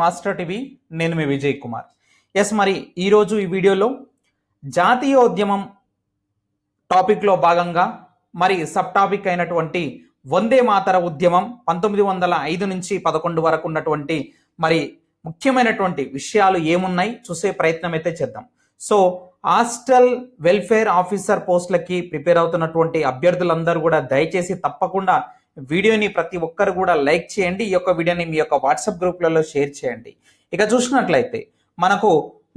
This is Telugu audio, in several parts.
మాస్టర్ టీవీ నేను మీ విజయ్ కుమార్. ఎస్ మరి ఈరోజు ఈ వీడియోలో జాతీయోద్యమం టాపిక్లో భాగంగా మరి సబ్ టాపిక్ అయినటువంటి వందే మాతర ఉద్యమం పంతొమ్మిది వందల ఐదు నుంచి పదకొండు వరకు ఉన్నటువంటి మరి ముఖ్యమైనటువంటి విషయాలు ఏమున్నాయి చూసే ప్రయత్నం అయితే చేద్దాం. సో హాస్టల్ వెల్ఫేర్ ఆఫీసర్ పోస్టులకి ప్రిపేర్ అవుతున్నటువంటి అభ్యర్థులందరూ కూడా దయచేసి తప్పకుండా వీడియోని ప్రతి ఒక్కరు కూడా లైక్ చేయండి. ఈ యొక్క వీడియోని మీ యొక్క వాట్సాప్ గ్రూప్లలో షేర్ చేయండి. ఇక చూసినట్లయితే మనకు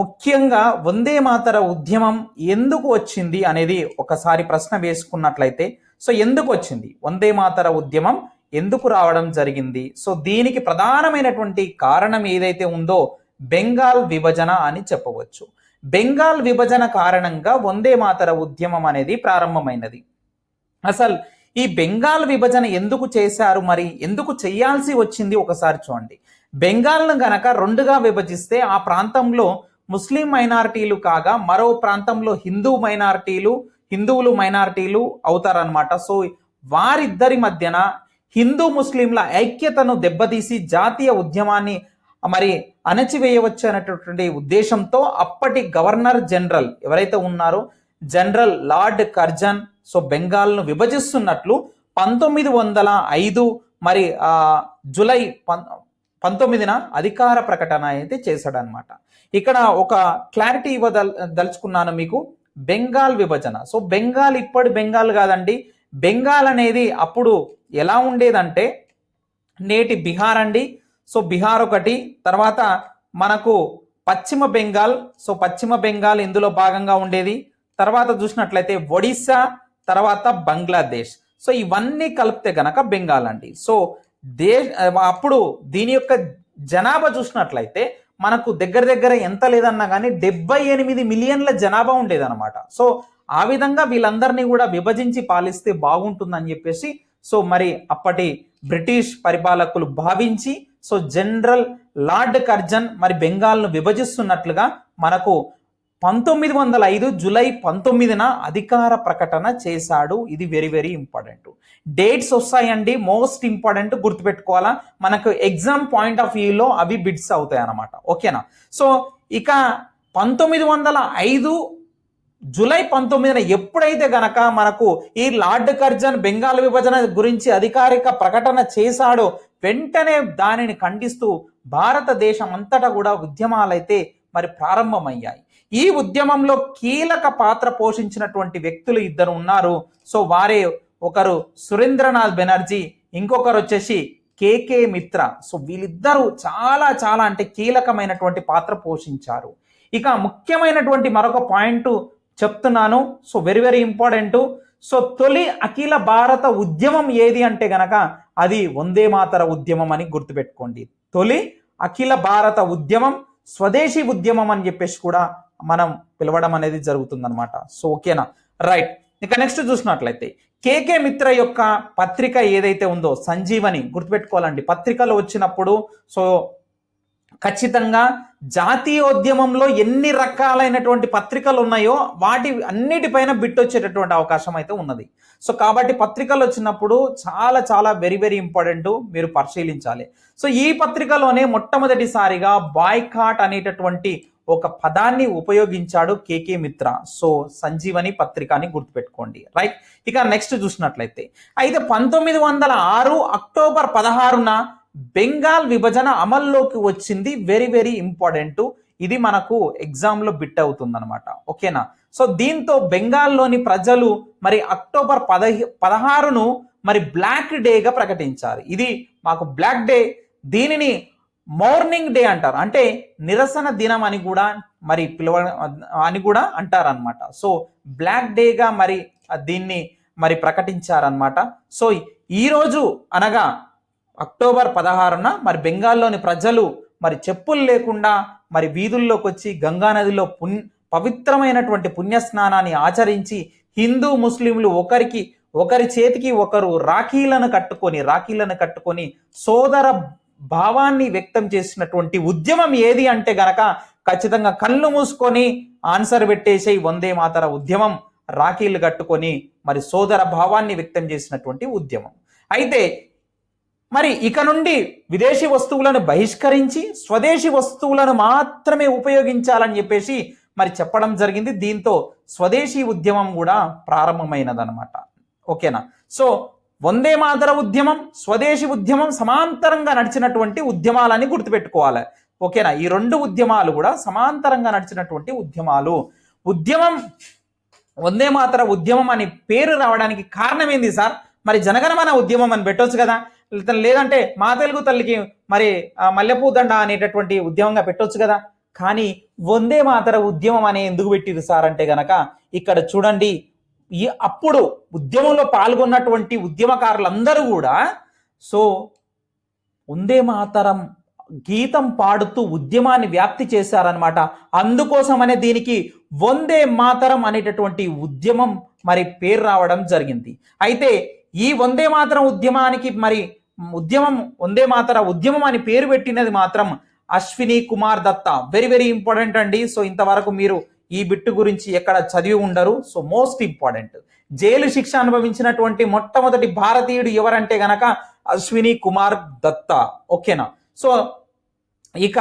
ముఖ్యంగా వందే మాతర ఉద్యమం ఎందుకు వచ్చింది అనేది ఒకసారి ప్రశ్న వేసుకున్నట్లయితే సో ఎందుకు వచ్చింది? వందే మాతర ఉద్యమం ఎందుకు రావడం జరిగింది? సో దీనికి ప్రధానమైనటువంటి కారణం ఏదైతే ఉందో బెంగాల్ విభజన అని చెప్పవచ్చు. బెంగాల్ విభజన కారణంగా వందే మాతర ఉద్యమం అనేది ప్రారంభమైనది. అసలు ఈ బెంగాల్ విభజన ఎందుకు చేశారు మరి? ఎందుకు చేయాల్సి వచ్చింది? ఒకసారి చూడండి. బెంగాల్ను గనక రెండుగా విభజిస్తే ఆ ప్రాంతంలో ముస్లిం మైనారిటీలు కాగా మరో ప్రాంతంలో హిందూ మైనారిటీలు హిందువులు మైనారిటీలు అవుతారనమాట సో వారిద్దరి మధ్యన హిందూ ముస్లింల ఐక్యతను దెబ్బతీసి జాతీయ ఉద్యమాన్ని మరి అణచివేయవచ్చు అనేటటువంటి ఉద్దేశంతో అప్పటి గవర్నర్ జనరల్ ఎవరైతే ఉన్నారో జనరల్ లార్డ్ కర్జన్. సో బెంగాల్ను విభజిస్తున్నట్లు పంతొమ్మిది వందల ఐదు మరి జులై జూలై పం పంతొమ్మిదిన అధికార ప్రకటన అయితే చేశాడనమాట ఇక్కడ ఒక క్లారిటీ ఇవ్వదల్ దలుచుకున్నాను మీకు. బెంగాల్ విభజన. సో బెంగాల్ ఇప్పటి బెంగాల్ కాదండి. బెంగాల్ అనేది అప్పుడు ఎలా ఉండేదంటే నేటి బీహార్ అండి. సో బీహార్ ఒకటి తర్వాత మనకు పశ్చిమ బెంగాల్. సో పశ్చిమ బెంగాల్ ఇందులో భాగంగా ఉండేది. తర్వాత చూసినట్లయితే ఒడిశా తర్వాత బంగ్లాదేశ్. సో ఇవన్నీ కలిపితే గనక బెంగాల్ అండి. సో దేశ అప్పుడు దీని యొక్క జనాభా చూసినట్లయితే మనకు దగ్గర దగ్గర ఎంత లేదన్నా కానీ డెబ్బై ఎనిమిది మిలియన్ల జనాభా ఉండేదన్నమాట. సో ఆ విధంగా వీళ్ళందరినీ కూడా విభజించి పాలిస్తే బాగుంటుందని చెప్పేసి సో మరి అప్పటి బ్రిటిష్ పరిపాలకులు భావించి సో జనరల్ లార్డ్ కర్జన్ మరి బెంగాల్ను విభజిస్తున్నట్లుగా మనకు పంతొమ్మిది వందల ఐదు జూలై పంతొమ్మిదిన అధికార ప్రకటన చేశాడు. ఇది వెరీ వెరీ ఇంపార్టెంట్ డేట్స్ వస్తాయండి. మోస్ట్ ఇంపార్టెంట్ గుర్తుపెట్టుకోవాలా? మనకు ఎగ్జామ్ పాయింట్ ఆఫ్ వ్యూలో అవి బిడ్స్ అవుతాయి అన్నమాట. ఓకేనా సో ఇక పంతొమ్మిది వందల ఐదు జూలై పంతొమ్మిదిన ఎప్పుడైతే గనక మనకు ఈ లార్డ్ కర్జన్ బెంగాల్ విభజన గురించి అధికారిక ప్రకటన చేశాడో వెంటనే దానిని ఖండిస్తూ భారతదేశం అంతటా కూడా ఉద్యమాలైతే మరి ప్రారంభమయ్యాయి. ఈ ఉద్యమంలో కీలక పాత్ర పోషించినటువంటి వ్యక్తులు ఇద్దరు ఉన్నారు. సో వారే ఒకరు సురేంద్రనాథ్ బెనర్జీ ఇంకొకరు వచ్చేసి కేకే మిత్ర. సో వీళ్ళిద్దరూ చాలా చాలా అంటే కీలకమైనటువంటి పాత్ర పోషించారు. ఇక ముఖ్యమైనటువంటి మరొక పాయింట్ చెప్తున్నాను. So very very important. So తొలి అఖిల భారత ఉద్యమం ఏది అంటే గనక అది వందే మాతర ఉద్యమం అని గుర్తుపెట్టుకోండి. తొలి అఖిల భారత ఉద్యమం స్వదేశీ ఉద్యమం అని చెప్పేసి కూడా మనం పిలవడం అనేది జరుగుతుందనమాట సో ఓకేనా? రైట్. ఇక నెక్స్ట్ చూసినట్లయితే కేకే మిత్ర యొక్క పత్రిక ఏదైతే ఉందో సంజీవని గుర్తుపెట్టుకోవాలండి. పత్రికలు వచ్చినప్పుడు సో ఖచ్చితంగా జాతీయోద్యమంలో ఎన్ని రకాలైనటువంటి పత్రికలు ఉన్నాయో వాటి అన్నిటిపైన బిట్ వచ్చేటటువంటి అవకాశం అయితే ఉన్నది. సో కాబట్టి పత్రికలు వచ్చినప్పుడు చాలా చాలా వెరీ వెరీ ఇంపార్టెంట్ మీరు పరిశీలించాలి. సో ఈ పత్రికలోనే మొట్టమొదటిసారిగా బాయ్కాట్ అనేటటువంటి ఒక పదాన్ని ఉపయోగించాడు కేకే మిత్ర. సో సంజీవని పత్రిక అని గుర్తుపెట్టుకోండి. రైట్? ఇక నెక్స్ట్ చూసినట్లయితే అయితే పంతొమ్మిది వందల ఆరు అక్టోబర్ పదహారున బెంగాల్ విభజన అమల్లోకి వచ్చింది. వెరీ వెరీ ఇంపార్టెంట్ ఇది మనకు ఎగ్జామ్లో బిట్ అవుతుందన్నమాట. ఓకేనా? సో దీంతో బెంగాల్లోని ప్రజలు మరి అక్టోబర్ పదహి పదహారును మరి బ్లాక్ డేగా ప్రకటించారు. ఇది మాకు బ్లాక్ డే దీనిని మార్నింగ్ డే అంటారు. అంటే నిరసన దినం అని కూడా మరి పిలవ అని కూడా అంటారనమాట సో బ్లాక్ డేగా మరి దీన్ని మరి ప్రకటించారనమాట సో ఈరోజు అనగా అక్టోబర్ పదహారున మరి బెంగాల్లోని ప్రజలు మరి చెప్పులు లేకుండా మరి వీధుల్లోకి వచ్చి గంగా నదిలో పుణ్ పవిత్రమైనటువంటి పుణ్యస్నానాన్ని ఆచరించి హిందూ ముస్లింలు ఒకరికి ఒకరి చేతికి ఒకరు రాఖీలను కట్టుకొని రాఖీలను కట్టుకొని సోదర భావాన్ని వ్యక్తం చేసినటువంటి ఉద్యమం ఏది అంటే గనక ఖచ్చితంగా కళ్ళు మూసుకొని ఆన్సర్ పెట్టేసే వందే మాతర ఉద్యమం రాఖీలు కట్టుకొని మరి సోదర భావాన్ని వ్యక్తం చేసినటువంటి ఉద్యమం. అయితే మరి ఇక నుండి విదేశీ వస్తువులను బహిష్కరించి స్వదేశీ వస్తువులను మాత్రమే ఉపయోగించాలని చెప్పేసి మరి చెప్పడం జరిగింది. దీంతో స్వదేశీ ఉద్యమం కూడా ప్రారంభమైనదనమాట ఓకేనా? సో వందే మాతర ఉద్యమం స్వదేశీ ఉద్యమం సమాంతరంగా నడిచినటువంటి ఉద్యమాలని గుర్తుపెట్టుకోవాలి. ఓకేనా? ఈ రెండు ఉద్యమాలు కూడా సమాంతరంగా నడిచినటువంటి ఉద్యమాలు. ఉద్యమం వందే మాతర ఉద్యమం అని పేరు రావడానికి కారణం ఏంది సార్? మరి జనగణమన ఉద్యమం అని పెట్టొచ్చు కదా. లేదంటే మా తెలుగు తల్లికి మరి మల్లెపూదండ అనేటటువంటి ఉద్యమంగా పెట్టొచ్చు కదా. కానీ వందే మాతర ఉద్యమం అనే ఎందుకు పెట్టిరు సార్ అంటే గనక ఇక్కడ చూడండి ఈ అప్పుడు ఉద్యమంలో పాల్గొన్నటువంటి ఉద్యమకారులందరూ కూడా సో వందే మాతరం గీతం పాడుతూ ఉద్యమాన్ని వ్యాప్తి చేశారనమాట అందుకోసమనే దీనికి వందే మాతరం అనేటటువంటి ఉద్యమం మరి పేరు రావడం జరిగింది. అయితే ఈ వందే మాతరం ఉద్యమానికి మరి ఉద్యమం వందే మాతర ఉద్యమం అని పేరు పెట్టినది మాత్రం Ashwini Kumar Dutta. Very very important అండి. సో ఇంతవరకు మీరు ఈ బిట్టు గురించి ఎక్కడ చదివి ఉండరు. సో మోస్ట్ ఇంపార్టెంట్ జైలు శిక్ష అనుభవించినటువంటి మొట్టమొదటి భారతీయుడు ఎవరంటే గనక అశ్విని కుమార్ దత్త. ఓకేనా సో ఇక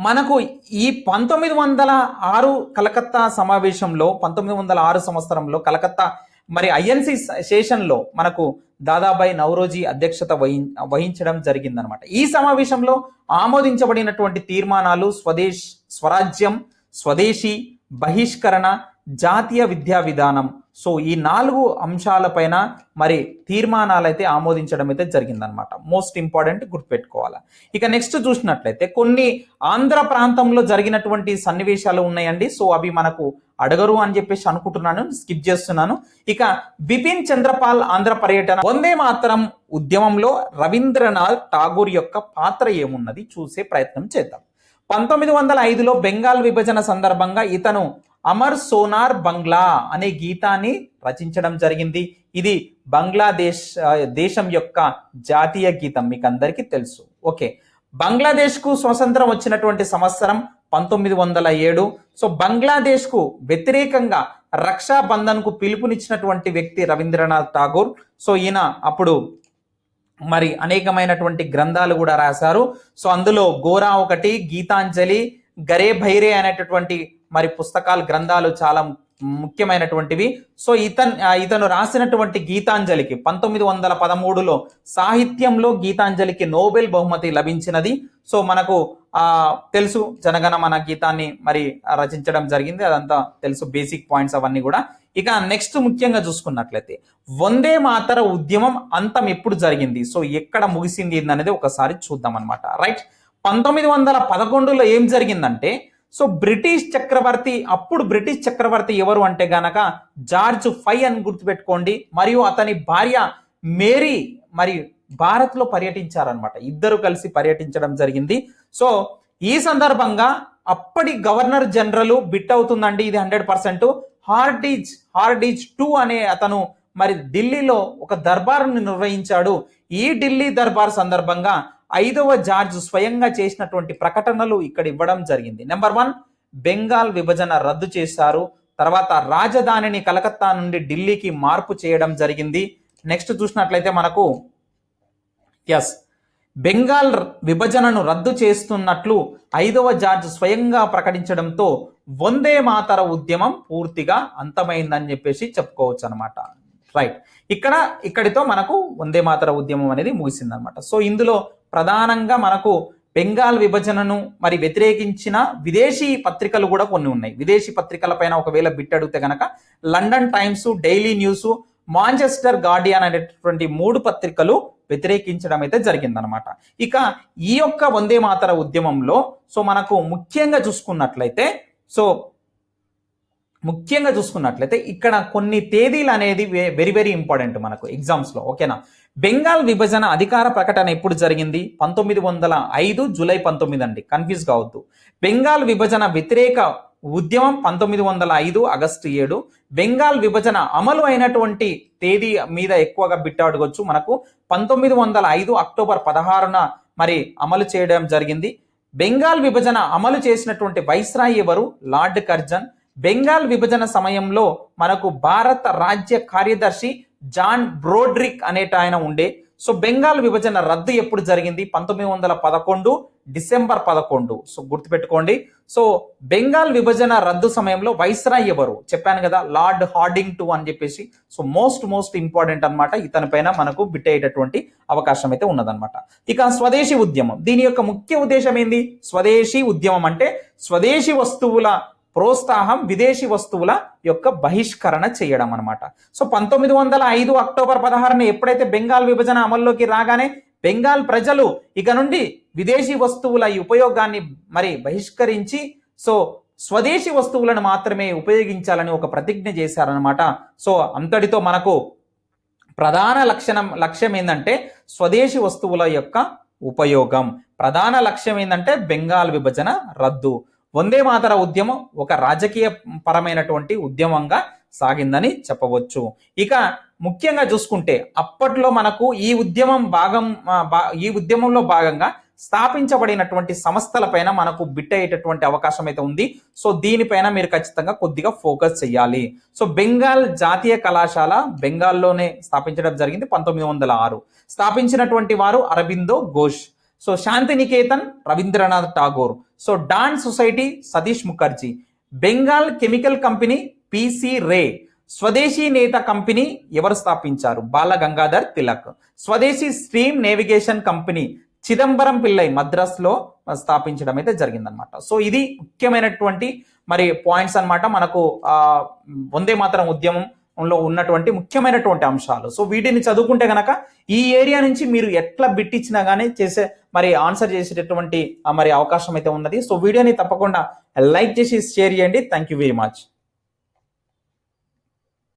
మనకు ఈ పంతొమ్మిది వందల ఆరు కలకత్తా సమావేశంలో పంతొమ్మిది వందల ఆరు సంవత్సరంలో కలకత్తా మరి ఐఎన్సి సెషన్లో మనకు దాదాబాయి నవరోజీ అధ్యక్షత వహి వహించడం జరిగిందనమాట ఈ సమావేశంలో ఆమోదించబడినటువంటి తీర్మానాలు స్వదేశ్ స్వరాజ్యం స్వదేశీ బహిష్కరణ జాతీయ విద్యా విధానం సో ఈ నాలుగు అంశాలపైన మరి తీర్మానాలు అయితే ఆమోదించడం అయితే జరిగిందనమాట మోస్ట్ ఇంపార్టెంట్ గుర్తుపెట్టుకోవాలి. ఇక నెక్స్ట్ చూసినట్లయితే కొన్ని ఆంధ్ర ప్రాంతంలో జరిగినటువంటి సన్నివేశాలు ఉన్నాయండి. సో అవి మనకు అడగరు అని చెప్పేసి అనుకుంటున్నాను. స్కిప్ చేస్తున్నాను. ఇక బిపిన్ చంద్రపాల్ ఆంధ్ర పర్యటన. వందే మాత్రం ఉద్యమంలో రవీంద్రనాథ్ ఠాగూర్ యొక్క పాత్ర ఏమున్నది చూసే ప్రయత్నం చేద్దాం. పంతొమ్మిది వందల ఐదులో బెంగాల్ విభజన సందర్భంగా ఇతను అమర్ సోనార్ బంగ్లా అనే గీతాన్ని రచించడం జరిగింది. ఇది బంగ్లాదేశ్ దేశం యొక్క జాతీయ గీతం. మీకు అందరికీ తెలుసు. ఓకే. బంగ్లాదేశ్కు స్వతంత్రం వచ్చినటువంటి సంవత్సరం పంతొమ్మిది వందల ఏడు. సో బంగ్లాదేశ్కు వ్యతిరేకంగా రక్షాబంధన్కు పిలుపునిచ్చినటువంటి వ్యక్తి రవీంద్రనాథ్ ఠాగూర్. సో ఈయన అప్పుడు మరి అనేకమైనటువంటి గ్రంథాలు కూడా రాశారు. సో అందులో గోరా ఒకటి గీతాంజలి గరే భైరే అనేటటువంటి మరి పుస్తకాలు గ్రంథాలు చాలా ముఖ్యమైనటువంటివి. సో ఇతన్ ఇతను రాసినటువంటి గీతాంజలికి పంతొమ్మిది వందల పదమూడులో సాహిత్యంలో గీతాంజలికి నోబెల్ బహుమతి లభించినది. సో మనకు తెలుసు జనగణ మన గీతాన్ని మరి రచించడం జరిగింది. అదంతా తెలుసు బేసిక్ పాయింట్స్ అవన్నీ కూడా. ఇక నెక్స్ట్ ముఖ్యంగా చూసుకున్నట్లయితే వందే మాతర ఉద్యమం అంతం ఎప్పుడు జరిగింది? సో ఎక్కడ ముగిసింది అనేది ఒకసారి చూద్దాం అనమాట రైట్? పంతొమ్మిది వందల పదకొండులో ఏం జరిగిందంటే సో బ్రిటిష్ చక్రవర్తి అప్పుడు బ్రిటిష్ చక్రవర్తి ఎవరు అంటే గనక జార్జ్ ఫై అని గుర్తుపెట్టుకోండి. మరియు అతని భార్య మేరీ మరి భారత్లో పర్యటించారనమాట ఇద్దరు కలిసి పర్యటించడం జరిగింది. సో ఈ సందర్భంగా అప్పటి గవర్నర్ జనరల్ బిట్ అవుతుందండి ఇది hundred percent. Hardinge Hardinge two అనే అతను మరి ఢిల్లీలో ఒక దర్బారును నిర్వహించాడు. ఈ ఢిల్లీ దర్బార్ సందర్భంగా ఐదవ జార్జ్ స్వయంగా చేసినటువంటి ప్రకటనలు ఇక్కడ ఇవ్వడం జరిగింది. నెంబర్ వన్ బెంగాల్ విభజన రద్దు చేశారు. తర్వాత రాజధానిని కలకత్తా నుండి ఢిల్లీకి మార్పు చేయడం జరిగింది. నెక్స్ట్ చూసినట్లయితే మనకు ఎస్ బెంగాల్ విభజనను రద్దు చేస్తున్నట్లు ఐదవ జార్జ్ స్వయంగా ప్రకటించడంతో వందే మాతర ఉద్యమం పూర్తిగా అంతమైందని చెప్పేసి చెప్పుకోవచ్చు అనమాట రైట్ ఇక్కడ ఇక్కడితో మనకు వందే మాతర ఉద్యమం అనేది ముగిసిందనమాట సో ఇందులో ప్రధానంగా మనకు బెంగాల్ విభజనను మరి వ్యతిరేకించిన విదేశీ పత్రికలు కూడా కొన్ని ఉన్నాయి. విదేశీ పత్రికల పైన ఒకవేళ బిట్ అడిగితే గనక London Times Daily News Manchester Guardian అనేటటువంటి మూడు పత్రికలు వ్యతిరేకించడం అయితే జరిగిందనమాట ఇక ఈ యొక్క వందే మాతర ఉద్యమంలో సో మనకు ముఖ్యంగా చూసుకున్నట్లయితే సో ముఖ్యంగా చూసుకున్నట్లయితే ఇక్కడ కొన్ని తేదీలు అనేది వెరీ వెరీ ఇంపార్టెంట్ మనకు ఎగ్జామ్స్లో ఓకేనా బెంగాల్ విభజన అధికార ప్రకటన ఎప్పుడు జరిగింది? పంతొమ్మిది వందల ఐదు జూలై పంతొమ్మిది అండి. కన్ఫ్యూజ్ కావద్దు. బెంగాల్ విభజన వ్యతిరేక ఉద్యమం పంతొమ్మిది వందల ఐదు ఆగస్టు ఏడు. బెంగాల్ విభజన అమలు అయినటువంటి తేదీ మీద ఎక్కువగా బిట్టాడుకోవచ్చు. అడగొచ్చు మనకు పంతొమ్మిది వందల ఐదు అక్టోబర్ పదహారున మరి అమలు చేయడం జరిగింది. బెంగాల్ విభజన అమలు చేసినటువంటి వైస్రాయ్ ఎవరు? Lord Curzon. బెంగాల్ విభజన సమయంలో మనకు భారత రాజ్య కార్యదర్శి జాన్ బ్రోడ్రిక్ అనేట ఆయన ఉండే. సో బెంగాల్ విభజన రద్దు ఎప్పుడు జరిగింది? పంతొమ్మిది వందల పదకొండు డిసెంబర్ పదకొండు. సో గుర్తుపెట్టుకోండి. సో బెంగాల్ విభజన రద్దు సమయంలో వైస్రాయ్ ఎవరు? చెప్పాను కదా లార్డ్ హార్డింగ్ టు అని చెప్పేసి. సో మోస్ట్ మోస్ట్ ఇంపార్టెంట్ అన్నమాట. ఇతని పైన మనకు బిట్టేటటువంటి అవకాశం అయితే ఉన్నదన్నమాట. ఇక స్వదేశీ ఉద్యమం. దీని యొక్క ముఖ్య ఉద్దేశం ఏంది? స్వదేశీ ఉద్యమం అంటే స్వదేశీ వస్తువుల ప్రోత్సాహం విదేశీ వస్తువుల యొక్క బహిష్కరణ చేయడం అనమాట సో పంతొమ్మిది వందల ఐదు అక్టోబర్ పదహారుని ఎప్పుడైతే బెంగాల్ విభజన అమల్లోకి రాగానే బెంగాల్ ప్రజలు ఇక నుండి విదేశీ వస్తువుల ఈ ఉపయోగాన్ని మరి బహిష్కరించి సో స్వదేశీ వస్తువులను మాత్రమే ఉపయోగించాలని ఒక ప్రతిజ్ఞ చేశారనమాట సో అంతటితో మనకు ప్రధాన లక్షణం లక్ష్యం ఏంటంటే స్వదేశీ వస్తువుల యొక్క ఉపయోగం. ప్రధాన లక్ష్యం ఏంటంటే బెంగాల్ విభజన రద్దు. వందే మాతర ఉద్యమం ఒక రాజకీయ పరమైనటువంటి ఉద్యమంగా సాగిందని చెప్పవచ్చు. ఇక ముఖ్యంగా చూసుకుంటే అప్పట్లో మనకు ఈ ఉద్యమం భాగం ఈ ఉద్యమంలో భాగంగా స్థాపించబడినటువంటి సంస్థలపైన మనకు బిట్ అయ్యేటటువంటి అవకాశం అయితే ఉంది. సో దీనిపైన మీరు ఖచ్చితంగా కొద్దిగా ఫోకస్ చేయాలి సో బెంగాల్ జాతీయ కళాశాల బెంగాల్లోనే స్థాపించడం జరిగింది పంతొమ్మిది వందల ఆరు. స్థాపించినటువంటి వారు Aurobindo Ghosh. So Shantiniketan Rabindranath Tagore so Dawn Society Satish Mukherjee Bengal chemical company PC Ray swadeshi నేత కంపెనీ ఎవరు స్థాపించారు? Bal Gangadhar Tilak. Swadeshi stream navigation company Chidambaram Pillai మద్రాస్లో స్థాపించడం అయితే జరిగిందనమాట సో ఇది ముఖ్యమైనటువంటి మరి పాయింట్స్ అన్నమాట. మనకు వందే మాత్రం ఉద్యమంలో ఉన్నటువంటి ముఖ్యమైనటువంటి అంశాలు. సో వీటిని చదువుకుంటే కనుక ఈ ఏరియా నుంచి మీరు ఎట్లా బిట్టిచ్చినా కానీ చేసే మరి ఆన్సర్ చేసేటటువంటి మరి అవకాశం అయితే ఉన్నది. సో వీడియోని తప్పకుండా లైక్ చేసి షేర్ చేయండి. Thank you very much